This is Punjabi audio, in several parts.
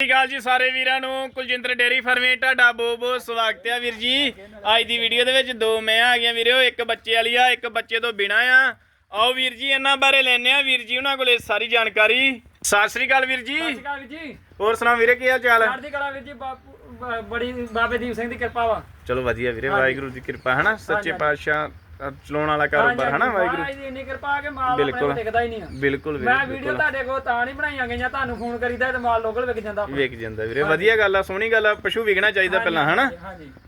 ਸਤਿ ਅਕਾਲ ਜੀ ਸਾਰੇ ਵੀਰਾਂ ਨੂੰ। ਕੁਲਜਿੰਦਰ ਡੇਰੀ ਫਾਰਮੇ ਤੁਹਾਡਾ ਬਹੁਤ ਬਹੁਤ ਸਵਾਗਤ ਹੈ ਵੀਰ ਜੀ। ਅੱਜ ਦੀ ਵੀਡੀਓ ਦੇ ਵਿੱਚ ਦੋ ਮੈਂ ਆ ਗਈਆਂ ਵੀਰੋ ਇੱਕ ਬੱਚੇ ਵਾਲੀ ਆ ਇੱਕ ਬੱਚੇ ਤੋਂ ਬਿਨਾ ਆ। ਆਓ ਵੀਰ ਜੀ ਇਹਨਾਂ ਬਾਰੇ ਲੈਣੇ ਆ ਵੀਰ ਜੀ ਉਹਨਾਂ ਕੋਲੇ ਸਾਰੀ ਜਾਣਕਾਰੀ। ਸਤਿ ਸ਼੍ਰੀ ਅਕਾਲ ਵੀਰ ਜੀ। ਸਤਿ ਸ਼੍ਰੀ ਅਕਾਲ ਵੀਰ ਜੀ। ਹੋਰ ਸੁਣਾ ਵੀਰੇ ਕੀ ਹਾਲ ਚਾਲ? ਹੈ ਚੜ੍ਹਦੀ ਕਲਾ ਵੀਰ ਜੀ ਬਾਪੂ ਬ- ਬੜੀ ਬਾਬੇ ਦੀਪ ਸਿੰਘ ਦੀ ਕਿਰਪਾ ਵਾ। ਚਲੋ ਵਧੀਆ ਵੀਰੇ ਵਾਹਿਗੁਰੂ ਦੀ ਕਿਰਪਾ ਹੈ ਨਾ ਸੱਚੇ ਪਾਤਸ਼ਾਹ ਚਲਾਉਣ ਵਾਲਾ ਕਾਰੋਬਾਰ ਹੈ ਨਾ ਵਾਹਿਗੁਰੂ? ਦੀ ਇੰਨੀ ਕਿਰਪਾ ਕਿ ਮਾਲ ਬਿਲਕੁਲ। ਆਪਣੇ ਕੋਲ ਟਿਕਦਾ ਹੀ ਨਹੀਂ ਬਿਲਕੁਲ ਮੈਂ ਵੀਡੀਓ ਤੁਹਾਡੇ ਕੋਲ ਤਾਂ ਨਹੀਂ ਬਣਾਈਆਂ ਗਈਆਂ ਤੁਹਾਨੂੰ ਫੋਨ ਕਰੀਦਾ ਤੇ ਮਾਲ ਲੋਕਲ ਵਿਕ ਜਾਂਦਾ। ਵੇਖ ਜਾਂਦਾ ਵੀਰੇ ਵਧੀਆ ਗੱਲ ਆ ਸੋਹਣੀ ਗੱਲ ਆ ਪਸ਼ੂ ਵਿਕਣਾ ਚਾਹੀਦਾ ਪਹਿਲਾਂ ਹਨਾ?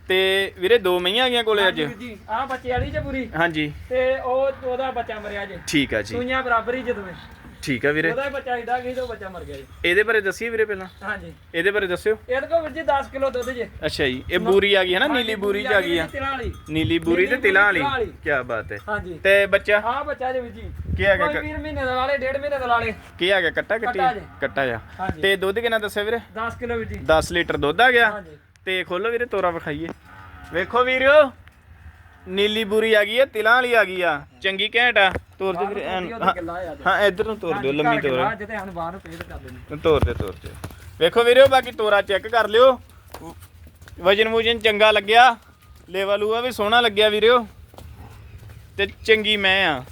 ਤੇ ਵੀਰੇ ਦੋ ਮਈਆਂ ਆ ਗਈਆਂ ਕੋਲੇ ਅੱਜ। ਜੀ ਬੱਚੇ ਵਾਲੀ ਜੇ ਪੂਰੀ। ਹਾਂਜੀ। ਤੇ ਉਹ ਉਹਦਾ ਬੱਚਾ ਮਰਿਆ ਜੇ। ਠੀਕ ਆ ਜੀ। ਸੂਈਆਂ ਬਰਾਬਰ ਹੀ ਜਦੋਂ ਠੀਕ ਆ ਵੀਰੇ। ਉਹਦਾ ਹੀ ਬੱਚਾ ਏਡਾ ਕਿ ਉਹ ਬੱਚਾ ਮਰ ਗਿਆ ਜੀ। ਇਹਦੇ ਬਾਰੇ ਦੱਸੀਏ ਵੀਰੇ ਪਹਿਲਾਂ। ਹਾਂਜੀ। ਇਹਦੇ ਬਾਰੇ ਦੱਸਿਓ। ਇਹਦੇ ਕੋਲ ਵੀਰ ਜੀ 10 ਕਿਲੋ ਦੁੱਧ ਜੇ। ਅੱਛਾ ਜੀ ਇਹ ਬੂਰੀ ਆ ਗਈ ਹੈ ਨਾ ਨੀਲੀ ਬੂਰੀ ਚ ਆ ਗਈ ਆ। ਤਿਲਾਂ ਵਾਲੀ। ਨੀਲੀ ਬੂਰੀ ਤੇ ਤਿਲਾਂ ਵਾਲੀ। ਕੀ ਬਾਤ ਹੈ। ਹਾਂਜੀ। ਤੇ ਬੱਚਾ? ਆਹ ਬੱਚਾ ਜੇ ਵੀਰ ਜੀ। ਕੀ ਆ ਗਿਆ? ਕੋਈ ਵੀਰ ਮਹੀਨੇ ਦਾ ਲਾਲੇ ਡੇਢ ਮਹੀਨੇ ਦਾ ਲਾਲੇ ਕੀ ਆ ਗਿਆ? ਕੱਟਾ ਕੱਟੀ? ਕੱਟਾ ਹਾਂਜੀ। ਤੇ ਦੁੱਧ ਕਿੰਨਾ ਦੱਸਿਆ ਵੀਰੇ? 10 ਕਿਲੋ ਵੀਰ ਜੀ। 10 ਲੀਟਰ ਦੁੱਧ ਆ ਗਿਆ। ਹਾਂਜੀ। ਤੇ ਖੋਲੋ ਵੀਰੇ ਤੋਰਾ ਵਿਖਾਈਏ। ਵੇਖੋ ਵੀਰਿਓ ਨੀਲੀ ਬੂਰੀ ਆ ਗਈ ਹੈ ਤਿਲਾਂ ਵਾਲੀ ਆ ਗਈ ਆ। ਚੰਗੀ ਘੈਂਟ ਆ ਤੋਰ ਦੇ ਵੀਰੇ ਐਨ- ਹਾਂ- ਆ ਇੱਧਰ ਨੂੰ ਤੋਰ ਦਿਓ ਲੰਮੀ ਤੋਰ। ਬਾਹਰ ਨੂੰ ਕਰ ਦੇਣੀ ਤੋਰ ਦੇ ਤੋਰ ਦੇ। ਵੇਖੋ ਵੀਰਿਓ ਬਾਕੀ ਤੋਰਾ ਚੈੱਕ ਕਰ ਲਿਓ। ਵਜਨ ਵੂਜਨ ਚੰਗਾ ਲੱਗਿਆ। ਲੇਵਾ ਲੂਆ ਵੀ ਸੋਹਣਾ ਲੱਗਿਆ ਵੀਰਿਓ ਤੇ ਚੰਗੀ ਮੈਂ ਆ।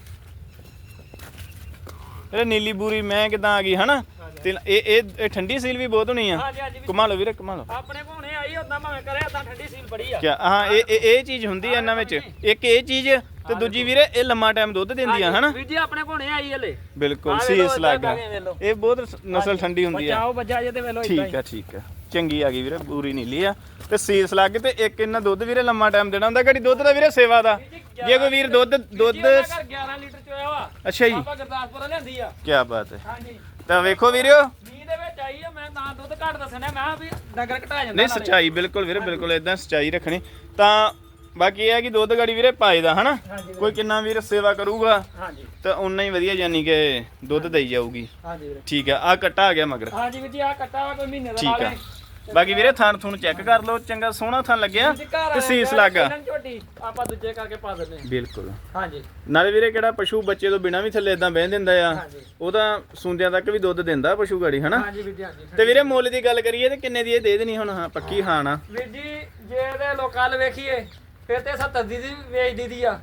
ਇਹ ਨੀਲੀ ਬੂਰੀ ਮੈਂ ਕਿਦਾਂ ਆ ਗਈ ਹਨਾ? ਤੇ ਇਹ ਇਹ ਇਹ ਠੰਡੀ ਸੀਲ ਵੀ ਬਹੁਤ ਹੋਣੀ ਆ। ਹਾਂਜੀ ਹਾਂਜੀ ਕਮਾ ਲਓ ਵੀਰੇ ਕਮਾ ਲਓ ਆਪਣੇ ਕੋਣੇ ਆਈ ਉਦਾਂ ਭਾਵੇਂ ਕਰੇ ਉਦਾਂ ਠੰਡੀ ਸੀਲ ਬੜੀ ਆ। ਕਿਆ? ਹਾਂ ਇਹ ਇਹ ਇਹ ਚੀਜ਼ ਹੁੰਦੀ ਆ ਇਹਨਾਂ ਵਿੱਚ। ਇੱਕ ਇਹ ਚੀਜ਼ ਤੇ ਦੂਜੀ ਵੀਰੇ ਇਹ ਲੰਮਾ ਟਾਈਮ ਦੁੱਧ ਦਿੰਦੀ ਆ ਹਨਾ? ਵੀਰ ਜੀ ਆਪਣੇ ਕੋਣੇ ਆਈ ਹਲੇ। ਬਿਲਕੁਲ ਆਹ ਵੇਖ ਲਓ, ਸੀਸ ਲੱਗ ਏਦਾਂ ਵੇਖ ਲਓ। ਇਹ ਬਹੁਤ ਨਸਲ ਠੰਡੀ ਹੁੰਦੀ ਆ। ਬਚਾਓ ਬੱਜਾ ਜੇ ਤੇ ਵੇਲੋ ਇਦਾਂ ਠੀਕ ਆ ਠੀਕ ਆ। ਚੰਗੀ ਆ ਗਈ ਵੀਰੇ ਪੂਰੀ ਨੀਲੀ ਆ। ਤੇ ਸੀਸ ਲੱਗ ਤੇ ਇੱਕ ਇਹਨਾਂ ਦੁੱਧ ਵੀਰੇ ਲੰਮਾ ਟਾਈਮ ਦੇਣਾ ਹੁੰਦਾ ਘੜੀ ਦੁੱਧ ਦਾ ਵੀਰੇ ਸੇਵਾ ਦਾ? ਜੇ ਕੋਈ ਵੀਰ ਦੁੱਧ ਦੁੱਧ ਘਰ 11 ਲੀਟਰ ਚੋਇਆ ਵਾ। ਅੱਛਾ ਜੀ। ਆਪਾਂ ਗੁਰਦਾਸਪੁਰ ਲਿਆਂਦੀ ਆ। ਕੀ ਬਾਤ ਹੈ। ਹਾਂਜੀ। ਤਾਂ ਵੇਖੋ ਵੀਰਿਓ ਮੀਂਹ ਦੇ ਵਿੱਚ ਆਈ ਆ ਮੈਂ ਤਾਂ ਦੁੱਧ ਘੱਟ ਦੱਸਣਾ ਮੈਂ ਕਿਹਾ ਵੀ ਡੰਗਰ ਘਟਾ ਜਾਂਦਾ ਨਹੀਂ। ਸੱਚਾਈ ਬਿਲਕੁਲ ਵੀਰੇ ਬਿਲਕੁਲ ਇਦਾਂ ਸੱਚਾਈ ਰੱਖਣੀ। ਤਾਂ ਬਾਕੀ ਇਹ ਹੈ ਕਿ ਦੁੱਧ ਗਾੜੀ ਵੀਰੇ ਪਾਏ ਦਾ ਹਨਾ? ਕੋਈ ਕਿੰਨਾ ਵੀਰ ਸੇਵਾ ਕਰੂਗਾ ਹਾਂਜੀ। ਤਾਂ ਉਨਾ ਹੀ ਵਧੀਆ ਯਾਨੀ ਕਿ ਦੁੱਧ ਦੇਈ ਜਾਊਗੀ। ਹਾਂਜੀ ਵੀਰੇ। ਠੀਕ ਆ ਆ ਕੱਟਾ ਆ ਗਿਆ ਮਗਰ। ਹਾਂਜੀ ਵੀਰ ਜੀ ਆ ਕੱਟਾ ਕੋਈ ਮਹੀਨੇ ਦਾ ਠੀਕ ਆ। ਬਾਕੀ ਵੀਰੇ ਥਣ ਥੁਣ ਚੈੱਕ ਕਰ ਲਓ ਚੰਗਾ ਸੋਹਣਾ ਥਣ ਲੱਗਿਆ ਤੇ ਸੀਸ ਲੱਗਾ। ਝੋਟੀ ਆਪਾਂ ਦੂਜੇ ਕਰਕੇ ਪਾ ਦਿੰਦੇ ਹਾਂ। ਬਿਲਕੁਲ। ਹਾਂਜੀ। ਨਾਲੇ ਵੀਰੇ ਕਿਹੜਾ ਪਸ਼ੂ ਬੱਚੇ ਤੋਂ ਬਿਨਾ ਵੀ ਥੱਲੇ ਇਦਾਂ ਬਹਿ ਦਿੰਦਾ ਆ ਉਹਦਾ ਸੁੰਦਿਆਂ ਤੱਕ ਵੀ ਦੁੱਧ ਦਿੰਦਾ ਪਸ਼ੂ ਗਾੜੀ ਹਨਾ? ਹਾਂਜੀ ਵੀਰ ਜੀ ਹਾਂਜੀ ਤੇ ਵੀਰੇ ਮੁੱਲ ਦੀ ਗੱਲ ਕਰੀਏ ਤੇ ਕਿੰਨੇ ਦੀ ਇਹ ਦੇ ਦੇਣੀ ਹੁਣ? ਹਾਂ ਪੱਕੀ ਹਾਂ। ਨਾ ਵੀਰ ਜੀ ਜੇ ਇਹਦੇ ਲੋਕਾਂ ਲ ਵੇਖੀਏ ਫਿਰ ਤੇ 70 ਦੀ ਵੀ ਵੇਚ ਦੀਦੀ ਆ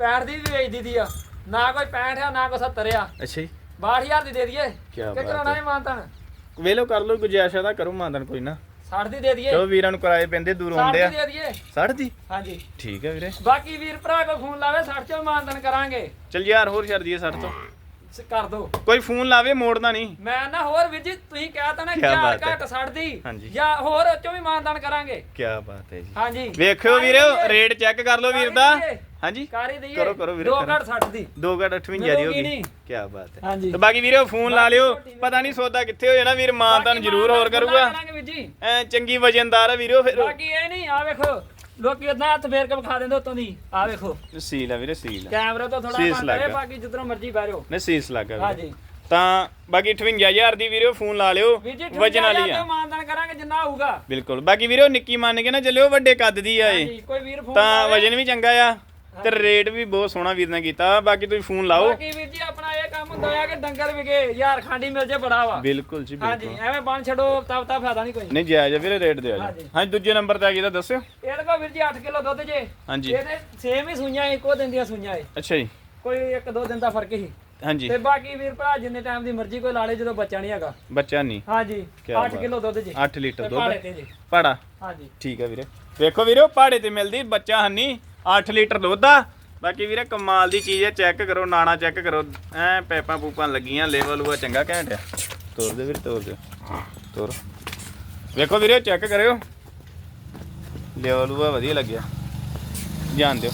65 ਦੀ ਵੀ ਵੇਚ ਦੀਦੀ ਆ ਨਾ ਕੋਈ 65 ਆ ਨਾ ਕੋਈ 70 ਆ। ਅੱਛਾ ਜੀ। 62000 ਦੀ ਦੇ ਦਈਏ ਕਿ ਬਾਤ ਕਰਾਉਣਾ ਹੈ। ਮਾਨਤਨ? ਵੇਲੋ ਕਰ ਲਓ ਗੁਜਾਇਸ਼ ਦਾ ਕਰੋ ਮਾਦਨ ਕੋਈ ਨਾ। 60 ਦੀ ਦੇ ਦਈਏ। ਚਲੋ ਵੀਰਾਂ ਨੂੰ ਕਿਰਾਏ ਪੈਂਦੇ ਦੂਰ 60 ਆਉਂਦੇ ਦੀ ਆ ਦੇ ਦਈਏ। 60 ਦੀ ਹਾਂਜੀ। ਠੀਕ ਹੈ ਵੀਰੇ। ਬਾਕੀ ਵੀਰ ਭਰਾ ਕੋ ਫੋਨ ਲਾਵੇ 60 ਚੋਂ ਮਾਨਤਨ ਕਰਾਂਗੇ। ਚਲ ਯਾਰ ਹੋਰ ਛੱਡ ਦਈਏ 60 ਤੋਂ ਕਰ ਦੋ। ਕੋਈ ਫੋਨ ਲਾਵੇ ਮੋੜਨਾ ਨਹੀਂ। ਮੈਂ ਨਾ ਹੋਰ ਵੀਰ ਜੀ ਤੁਸੀਂ ਕਹਿਤਾ ਨਾ ਕਿਆ ਚਾਰ ਬਾਤ ਹੈ। ਘੱਟ 60 ਦੀ ਹਾਂਜੀ। ਜਾਂ ਹੋਰ ਉਹ ਚੋਂ ਵੀ ਮਾਨਤਨ ਕਰਾਂਗੇ। ਕੀ ਬਾਤ ਹੈ ਜੀ। ਹਾਂਜੀ। ਵੇਖਿਓ ਵੀਰੇ ਰੇਟ ਚੈੱਕ ਕਰ ਲਓ ਵੀਰ ਦਾ। ਹਾਂਜੀ। ਕਰੀ ਦਈਏ। ਕਰੋ, ਕਰੋ ਵੀਰੇ, ਦੋ ਕਰੋ। ਘੱਟ 60 ਦੀ ਦੋ ਘੜ 58 ਮਿਲੂਗੀ ਦੀ ਹੋ ਗਈ। ਨਹੀਂ। ਕੀ ਬਾਤ ਹੈ। ਹਾਂਜੀ। ਤੇ ਬਾਕੀ ਵੀਰੇ ਫੋਨ ਲਾ ਲਿਓ। ਪਤਾ ਨਹੀਂ ਸੌਦਾ ਕਿੱਥੇ ਹੋ ਜਾਣਾ। ਵੀਰ ਮਾਂ ਤੁਹਾਨੂੰ ਜ਼ਰੂਰ ਹੋਰ ਕਰੂਗਾ। ਕਰਾਂਗੇ ਵੀਰ ਜੀ। ਐ ਚੰਗੀ ਵਜਨਦਾਰ ਆ ਵੀਰੋ ਫਿਰ। ਬਾਕੀ ਇਹ ਨਹੀਂ ਆ ਵੇਖੋ। ਲੋਕੀ ਇਦਾਂ ਹੱਥ ਫੇਰ ਕੇ ਵਿਖਾ ਦਿੰਦੇ ਉਤੋਂ ਦੀ। ਆ ਵੇਖੋ। ਸੀਲ ਆ ਵੀਰੇ ਸੀਲ ਆ। ਕੈਮਰੇ ਤੋਂ ਥੋੜਾ ਸੀਸ ਬੰਦ ਲੱਗ। ਬਾਕੀ ਜਿੱਧਰੋਂ ਮਰਜ਼ੀ ਬਹਿ ਜਾਓ। ਨਹੀਂ ਸੀਸ ਲੱਗਾ ਹਾਂਜੀ। ਤਾਂ ਬਾਕੀ 58000 ਦੀ ਵੀਰੋ ਫੋਨ ਲਾ ਲਿਓ। ਵੀਰ ਜੀ ਵਜਨ ਵਾਲੀ ਆ। ਮਾਨਦਾਨ ਕਰਾਂਗੇ ਜਿੰਨਾ ਆਊਗਾ ਬਿਲਕੁਲ। ਬਾਕੀ ਵੀਰੋ ਨਿੱਕੀ ਮੰਨ ਕੇ ਨਾ ਚੱਲਿਓ ਵੱਡੇ ਕੱਦ ਦੀ ਆ ਇਹ। ਹਾਂਜੀ ਕੋਈ ਵੀਰ ਫੋਨ ਤਾਂ। ਵਜਨ ਵੀ ਚੰਗਾ ਆ। ਤੇ ਰੇਟ ਵੀ ਬਹੁਤ ਸੋਹਣਾ ਵੀਰ ਨੇ ਕੀਤਾ। ਬਾਕੀ ਤੁਸੀਂ ਫੋਨ ਲਾਓ। ਬਾਕੀ ਵੀਰ ਜੀ ਆਪਣਾ ਇਹ ਕੰਮ ਹੁੰਦਾ ਆ ਕਿ ਡੰਗਰ ਵਿਕੇ ਯਾਰ ਖਾਂਡੀ ਮਿਲ ਜੇ ਬੜਾ ਵਾ। ਬਿਲਕੁਲ ਜੀ ਹਾਂਜੀ ਬਿਲਕੁਲ। ਐਵੇਂ ਬੰਨ ਛੱਡੋ ਤਬ ਤਬ ਫਾਇਦਾ ਨਹੀਂ ਕੋਈ। ਨਹੀਂ ਜਾਇਜ਼ ਆ ਵੀਰੇ ਰੇਟ ਦਿਓ ਜੀ। ਹਾਂਜੀ। ਦੂਜੇ ਨੰਬਰ ਤੇ ਆ ਤਾਂ ਦੱਸਿਓ। ਇਹਦੇ ਕੋਲ ਵੀਰ ਜੀ 8 ਕਿਲੋ ਦੁੱਧ ਜੇ। ਹਾਂਜੀ। ਇਹਦੇ ਸੇਮ ਹੀ ਸੂਈਆਂ ਇੱਕੋ ਦਿਨ ਦੀਆਂ ਸੂਈਆਂ ਏ। ਅੱਛਾ ਜੀ। ਕੋਈ ਇੱਕ ਦੋ ਦਿਨ ਦਾ ਫ਼ਰਕ ਹੀ। ਹਾਂਜੀ। ਤੇ ਬਾਕੀ ਵੀਰ ਭਰਾ ਜਿੰਨੇ ਟਾਈਮ ਦੀ ਮਰਜ਼ੀ ਕੋਈ ਲਾ ਲੇ ਜਦੋਂ ਬੱਚਾ ਨਹੀਂ ਹੈਗਾ। ਬੱਚਾ ਨਹੀਂ। ਹਾਂਜੀ ਕਿਆ 8 ਬਾਤ। ਕਿਲੋ ਦੁੱਧ ਜੀ। 8 ਲੀਟਰ ਤੇ ਦੁੱਧ। ਤੇ ਜੀ। ਪਾੜਾ ਹਾਂਜੀ। ਠੀਕ ਹੈ ਵੀਰੇ। ਵੇਖੋ ਵੀਰੋ ਪਹਾੜੇ ਤੇ ਮਿਲਦੀ ਬੱਚਾ ਹੰਨੀ। 8 ਲੀਟਰ ਦੁੱਧ ਆ। ਬਾਕੀ ਵੀਰੇ ਕਮਾਲ ਦੀ ਚੀਜ਼ ਹੈ ਚੈੱਕ ਕਰੋ ਨਾਣਾ ਚੈੱਕ ਕਰੋ। ਐ ਪੈਪਾਂ ਪੂਪਾਂ ਲੱਗੀਆਂ ਲੈਵਲ ਉਹ ਚੰਗਾ ਘੈਂਟ ਆ। ਤੋਰ ਦੇ ਵੀਰੇ ਤੋਰ ਦੇ ਤੋਰ। ਵੇਖੋ ਵੀਰੇ ਚੈੱਕ ਕਰਿਓ। ਲੈਵਲ ਉਹ ਵਧੀਆ ਲੱਗਿਆ। ਜਾਣ ਦਿਓ।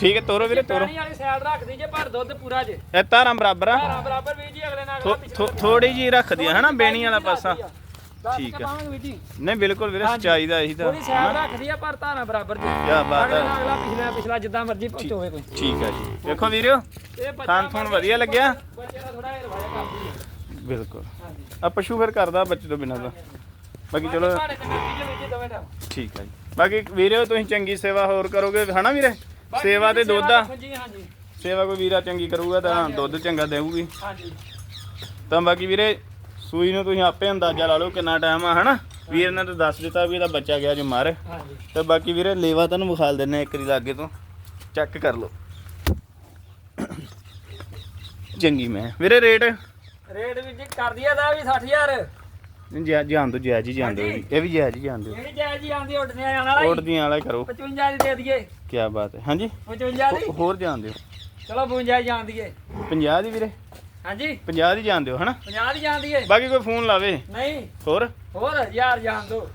ਠੀਕ ਹੈ ਤੋਰੋ ਵੀਰੇ ਤੋਰੋ। ਪਾਣੀ ਵਾਲੀ ਸਾਈਡ ਰੱਖਦੀ ਜੇ ਪਰ ਦੁੱਧ ਪੂਰਾ ਜੇ। ਇਹ ਤਾਰਾਂ ਬਰਾਬਰ ਆ। ਧਾਰਾਂ ਬਰਾਬਰ ਵੀਰ ਜੀ ਅਗਲੇ ਨਾਲ ਥੋੜੀ ਜੀ ਰੱਖਦੀ ਆ ਹਨਾ ਬੇਣੀ ਵਾਲਾ ਪਾਸਾ। ਠੀਕ। ਵੀਰ ਜੀ। ਨਹੀਂ ਬਿਲਕੁਲ ਵੀਰੇ। ਸਚਾਈ ਦਾ ਇਹੀ ਤਾਂ ਥੋੜੀ ਸਾਈਡ ਰੱਖਦੀ ਆ ਪਰ ਧਾਰਾਂ ਬਰਾਬਰ ਜੀ। ਕਿਆ ਬਾਤ ਹੈ ਅਗਲਾ ਪਿਛਲਾ ਪਿਛਲਾ ਜਿੱਦਾਂ ਮਰਜ਼ੀ ਪਹੁੰਚੋਵੇ ਕੋਈ। ਠੀਕ ਹੈ ਜੀ। ਵੇਖੋ ਵੀਰਿਓ ਖਾਣ ਖੂਣ ਵਧੀਆ ਲੱਗਿਆ? ਹੈ ਬਿਲਕੁਲ। ਆ ਪਸ਼ੂ ਫਿਰ ਕਰਦਾ ਬੱਚੇ ਤੋਂ ਬਿਨਾਂ ਤਾਂ। ਬਾਕੀ ਚਲੋ ਠੀਕ ਹੈ ਜੀ। ਬਾਕੀ ਵੀਰਿਓ ਤੁਸੀਂ ਚੰਗੀ ਸੇਵਾ ਹੋਰ ਕਰੋਗੇ ਹਨਾ ਵੀਰੇ? ਸੇਵਾ ਤੇ ਦੁੱਧ ਆ। ਸੇਵਾ ਕੋਈ ਵੀਰਾ ਚੰਗੀ ਕਰੂਗਾ ਤਾਂ ਦੁੱਧ ਚੰਗਾ ਦੇਊਗੀ। ਹਾਂਜੀ। ਤਾਂ ਬਾਕੀ ਵੀਰੇ ਸੂਈ ਨੂੰ ਤੁਸੀਂ ਆਪੇ ਅੰਦਾਜ਼ਾ ਲਾ ਲਓ ਕਿੰਨਾ ਟਾਈਮ ਆ ਹਨਾ? ਵੀਰ ਨੇ ਤਾਂ ਦੱਸ ਦਿੱਤਾ ਵੀ ਇਹਦਾ ਬੱਚਾ ਗਿਆ ਜੋ ਮਰ। ਹਾਂਜੀ। ਤੇ ਬਾਕੀ ਵੀਰੇ ਲੇਵਾ ਤੁਹਾਨੂੰ ਵਿਖਾਲ ਦਿੰਨੇ ਆ ਇੱਕ ਦੀ ਲਾਗੇ ਤੋਂ। ਚੈੱਕ ਕਰ ਲਓ। ਚੰਗੀ ਮੈਂ। ਵੀਰੇ ਰੇਟ? ਰੇਟ ਵੀ ਜੀ ਕਰ ਦਿਆ ਦਾ ਵੀ 60000 ਜਾਂ ਜਾਣ ਦੋ ਜਾਣ ਦਿਓ ਇਹ ਵੀ। ਇਹ ਵੀ ਜਾਇਜ਼ ਹੀ ਜਾਣ ਦਿਓ। ਇਹ ਹੀ ਆਂਦੀ ਉੱਡਨੇ ਆਣ ਵਾਲਾ ਉੱਡਦੀਆਂ ਵਾਲਾ ਕਰੋ। 55 ਦੀ ਦੇ ਦਈਏ। ਕੀ ਬਾਤ ਹੈ। ਹਾਂਜੀ? 55 ਦੀ। ਹੋਰ ਜਾਣ ਦਿਓ। ਚਲੋ 52 ਦੀ ਜਾਣ ਦਈਏ। 50 ਦੀ ਵੀਰੇ। ਹਾਂਜੀ। 50 ਦੀ ਜਾਣ ਦਿਓ ਹਨਾ? 50 ਦੀ ਜਾਣ ਦਈਏ ਬਾਕੀ ਕੋਈ ਫੋਨ ਲਾਵੇ। ਨਹੀਂ। ਹੋਰ? ਹੋਰ ਯਾਰ ਜਾਣ ਦੋ।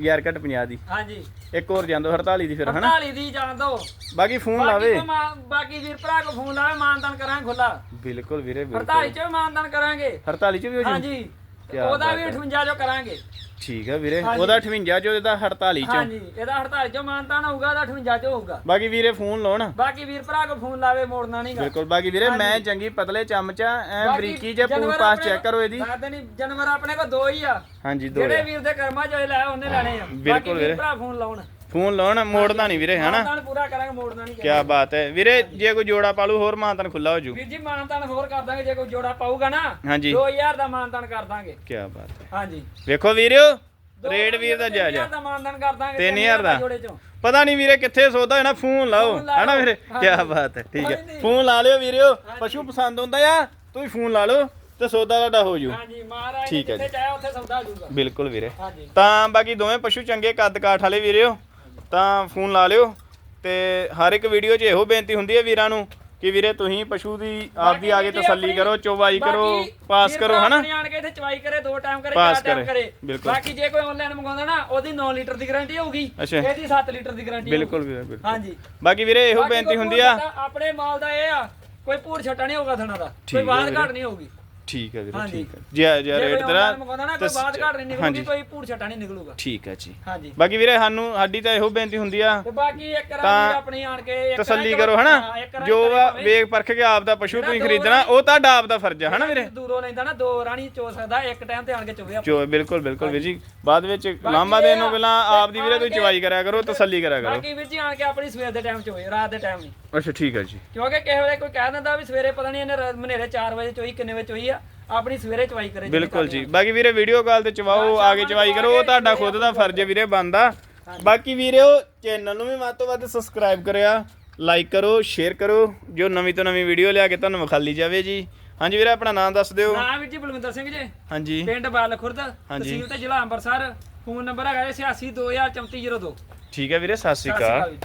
ਯਾਰ ਘੱਟ 50 ਦੀ। ਹਾਂਜੀ। ਇੱਕ ਹੋਰ ਜਾਣ ਦਿਓ 48 ਦੀ ਫਿਰ ਹਨਾ? 48 ਦੀ ਜਾਣ ਦੋ। ਬਾਕੀ ਫੋਨ ਬਾਕੀ ਲਾਵੇ। ਤੋਂ ਮਾਂ- ਬਾਕੀ ਵੀਰ ਭਰਾ ਕੋ ਫੋਨ ਲਾਵੇ ਮਾਨਦਾਨ ਕਰਾਂਗੇ ਖੁੱਲਾ ਬਿਲਕੁਲ ਵੀਰੇ 48 ਬਿਲਕੁਲ ਚ ਵੀ ਮਾਨਦਾਨ ਕਰਾਂਗੇ। 48 ਚ ਵੀ ਹੋ ਜੀ ਹਾਂਜੀ। ਕਿਆ ਉਹਦਾ ਬਾਤ ਵੀ ਹੈ। 58 ਜੋ ਕਰਾਂਗੇ। ਠੀਕ ਹੈ ਵੀਰੇ ਹਾਂਜੀ। ਉਹਦਾ 58 ਚ ਉਹਦਾ 48 ਚ। ਹਾਂਜੀ ਇਹਦਾ 48 ਚ ਮਾਨਦਾਨ ਹੋਊਗਾ ਉਹਦਾ 58 ਚ ਹੋਊਗਾ। ਬਾਕੀ ਵੀਰੇ ਫੋਨ ਲਾਉਣ ਬਾਕੀ ਵੀਰ ਭਰਾ ਕੋ ਫੋਨ ਲਾਵੇ ਮੋੜਨਾ ਨਹੀਂਗਾ ਬਿਲਕੁਲ ਬਾਕੀ ਵੀਰੇ ਹਾਂਜੀ। ਮੈਂ ਚੰਗੀ ਪਤਲੇ ਚਮਚਾ ਐ ਬਰੀਕੀ ਜੇ ਪੂਰ ਪਾਸ ਚੈੱਕ ਕਰੋ ਇਹਦੀ। ਨਹੀਂ ਜਾਨਵਰ ਆਪਣੇ ਕੋ ਦੋ ਹੀ ਆ। ਹਾਂਜੀ ਦੋ ਜਿਹੜੇ ਵੀਰ ਦੇ ਕਰਮਾਂ ਚ ਹੋਏ ਲੈ ਉਹਨੇ ਲੈਣੇ ਆ। ਬਾਕੀ ਬਿਲਕੁਲ ਵੀਰੇ। ਵੀਰ। ਭਰਾ ਫੋਨ ਲਾਉਣ ਫੋਨ ਲਾਉਣ ਮੋੜਦਾ ਨਹੀਂ ਵੀਰੇ ਹਨਾ? ਮਾਨਦਾਨ ਪੂਰਾ ਕਰਾਂਗੇ ਮੋੜਨਾ ਨਹੀਂ ਕੀ ਬਾਤ ਹੈ। ਵੀਰੇ ਜੇ ਕੋਈ ਜੋੜਾ ਪਾਲੂ ਹੋਰ ਮਾਨਤਨ ਖੁੱਲਾ ਹੋ ਜੂ ਵੀਰ ਜੀ ਮਾਨਦਾਨ ਹੋਰ ਕਰ ਦਾਂਗੇ ਜੇ ਕੋਈ ਜੋੜਾ ਪਾਊਗਾ ਨਾ ਹਾਂਜੀ। 2000 ਦਾ ਮਾਨਦਾਨ ਕਰ ਦਾਂਗੇ। ਕੀ ਬਾਤ ਹੈ। ਹਾਂਜੀ। ਵੇਖੋ ਵੀਰਿਓ ਰੇਟ ਵੀਰ ਦਾ ਜਾਇਜ਼। ਹਜ਼ਾਰ ਆ ਦਾ ਮਾਨਦਾਨ ਕਰ ਦਾਂਗੇ ਤਿੰਨ ਹਜ਼ਾਰ ਦਾ। ਜੋੜੇ ਚੋਂ। ਪਤਾ ਨਹੀਂ ਵੀਰੇ ਕਿੱਥੇ ਸੌਦਾ ਹੈ ਨਾ ਫੋਨ ਲਾਓ। ਫੋਨ। ਹੈਨਾ ਵੀਰੇ? ਕੀ। ਬਾਤ ਹੈ ਠੀਕ ਕੋਈ ਹੈ। ਨਹੀਂ। ਫੋਨ ਲਾ ਲਿਓ ਵੀਰਿਓ ਪਸ਼ੂ ਪਸੰਦ ਹੁੰਦਾ ਆ ਤੁਸੀਂ ਫੋਨ ਲਾ ਲਓ ਤੇ ਸੌਦਾ ਤੁਹਾਡਾ ਹੋ ਜੂ ਹਾਂਜੀ ਮਹਾਰਾਜ ਨੇ ਠੀਕ ਹੈ ਜਿੱਥੇ ਚਾਹਿਆ ਉੱਥੇ ਸੌਦਾ ਹੋ ਜਾਊਗਾ। ਬਿਲਕੁਲ ਵੀਰੇ। ਹਾਂਜੀ। ਤਾਂ ਬਾਕੀ ਦੋਵੇਂ ਪਸ਼ੂ ਚੰਗੇ ਕੱਦ ਕਾਠ ਵਾਲੇ ਵੀਰਿਓ ਤਾਂ ਫੋਨ ਲਾ ਲਿਓ ਤੇ ਹਰ ਇੱਕ ਵੀਡੀਓ 'ਚ ਇਹੋ ਬੇਨਤੀ ਹੁੰਦੀ ਹੈ ਵੀਰਾਂ ਨੂੰ ਕਿ ਵੀਰੇ ਤੁਸੀਂ ਪਸ਼ੂ ਦੀ ਆਪਦੀ ਆ ਕੇ ਤਸੱਲੀ ਕਰੋ ਚੋਵਾਈ ਕਰੋ ਪਾਸ ਕਰੋ ਹਨਾ? ਆਣ ਕੇ ਇੱਥੇ ਚਵਾਈ ਕਰੇ ਦੋ ਟਾਈਮ ਕਰੇ ਚਾਰ ਟਾਈਮ ਕਰੇ। ਬਾਕੀ ਜੇ ਕੋਈ ਆਨਲਾਈਨ ਮੰਗਾਉਂਦਾ ਨਾ ਉਹਦੀ 9 ਲੀਟਰ ਦੀ ਗਾਰੰਟੀ ਹੋਊਗੀ। ਇਹਦੀ 7 ਲੀਟਰ ਦੀ ਗਾਰੰਟੀ ਬਿਲਕੁਲ ਵੀਰੇ ਬਿਲਕੁਲ। ਹਾਂਜੀ। ਬਾਕੀ ਵੀਰੇ ਇਹੋ ਬੇਨਤੀ ਹੁੰਦੀ ਆ। ਆਪਣੇ ਮਾਲ ਦਾ ਇਹ ਆ ਕੋਈ ਭੂਰ ਛੱਟਾ ਨਹੀਂ ਹੋਊਗਾ ਥਣਾ ਦਾ। ਕੋਈ ਵੀਰੇ। ਘਾਟ ਨਹੀਂ ਹੋਊਗੀ। ਠੀਕ ਹੈ ਵੀਰੇ ਹਾਂਜੀ। ਠੀਕ ਹੈ। ਜੀ ਜੀ ਰੇਟ ਆਨਲਾਈਨ ਮੰਗਾਉਂਦਾ ਨਾ ਕੋਈ ਬਾਤ ਘਾਟ ਨਹੀਂ ਨਿਕਲੂਗੀ ਕੋਈ ਭੂਰ ਛੱਟਾ ਨਹੀਂ ਨਿਕਲੂਗਾ। ਠੀਕ ਹੈ ਜੀ। ਹਾਂਜੀ। ਬਾਕੀ ਵੀਰੇ ਸਾਨੂੰ ਸਾਡੀ ਤਾਂ ਇਹੋ ਬੇਨਤੀ ਹੁੰਦੀ ਆ। ਤੇ ਬਾਕੀ ਇੱਕ ਤਾਂ ਆਪਣੀ ਆਣ ਕੇ ਇੱਕ ਤਸੱਲੀ ਕਰੋ। ਹਨਾ? ਜੋ ਆ। ਵੇਖ ਪਰਖ ਕੇ ਆਪ ਦਾ ਪਸ਼ੂ ਤੁਸੀਂ ਖਰੀਦਣਾ ਉਹ ਤੁਹਾਡਾ ਆਪ ਦਾ ਫਰਜ਼ ਆ ਹਨਾ ਵੀਰੇ? ਦੂਰੋਂ ਲੈਂਦਾ ਨਾ ਦੋ ਰਾਣੀ ਚੋ ਸਕਦਾ ਇੱਕ ਟਾਈਮ ਤੇ ਆਣ ਕੇ ਚੋਵੇ ਜੋ ਬਿਲਕੁਲ ਬਿਲਕੁਲ ਵੀਰ ਜੀ। ਬਾਅਦ ਵਿੱਚ ਲਾਂਬਾ ਦੇਣ ਨੂੰ ਪਹਿਲਾਂ ਆਪ ਦੀ ਵੀਰੇ ਤੁਸੀਂ ਚਵਾਈ ਕਰਿਆ ਕਰੋ ਤਸੱਲੀ ਕਰਿਆ ਕਰੋ। ਬਾਕੀ ਵੀਰ ਜੀ ਆਣ ਕੇ ਆਪਣੀ ਸਵੇਰ ਦੇ ਟਾਈਮ ਚੋਏ ਰਾਤ ਦੇ ਟਾਈਮ ਨਹੀਂ। ਅੱਛਾ ਠੀਕ ਹੈ ਜੀ। ਕਿਉਂਕਿ ਕਿਸੇ ਵੇਲੇ ਕੋਈ ਕਹਿ ਦਿੰਦਾ ਵੀ ਸਵੇਰੇ ਪਤਾ ਨਹੀਂ ਇਹਨੇ ਰ- ਮਨੇਰੇ 4 ਵਜੇ ਚੋਈ ਕਿੰਨੇ ਵਜੇ ਚੋਈ ਆ ਆਪਣੀ ਸਵੇਰੇ ਚਵਾਈ ਕਰੇ ਬਿਲਕੁਲ ਜੀ। ਬਾਕੀ ਵੀਰੇ ਵੀਡੀਓ ਕਾਲ ਤੇ ਚਵਾਓ ਆ ਕੇ ਚਵਾਈ ਕਰੋ ਉਹ ਤੁਹਾਡਾ ਖੁਦ ਦਾ ਫਰਜ਼ ਹੈ ਵੀਰੇ ਬੰਦਾ ਬਾਕੀ ਵੀਰਿਓ ਚੈਨਲ ਨੂੰ ਵੀ ਵੱਧ ਤੋਂ ਵੱਧ ਸਬਸਕ੍ਰਾਈਬ ਕਰਿਆ ਲਾਈਕ ਕਰੋ ਸ਼ੇਅਰ ਕਰੋ ਜੋ ਨਵੀਂ ਤੋਂ ਨਵੀਂ ਵੀਡੀਓ ਲਿਆ ਕੇ ਤੁਹਾਨੂੰ ਵਿਖਾਲੀ ਜਾਵੇ ਜੀ। ਹਾਂਜੀ ਵੀਰੇ ਆਪਣਾ ਨਾਮ ਦੱਸ ਦਿਓ। ਨਾਮ ਵੀਰ ਜੀ ਬਲਵਿੰਦਰ ਸਿੰਘ ਜੀ। ਹਾਂਜੀ। ਪਿੰਡ ਬਾਲ ਖੁਰਦ ਤਹਿਸੀਲ ਤੇ ਜ਼ਿਲ੍ਹਾ ਅੰਮ੍ਰਿਤਸਰ। ਫੋਨ ਨੰਬਰ ਹੈਗਾ 86 2034 02 ਠੀਕ ਹੈ ਵੀਰੇ ਸਤਿ ਸ਼੍ਰੀ ਅਕਾਲ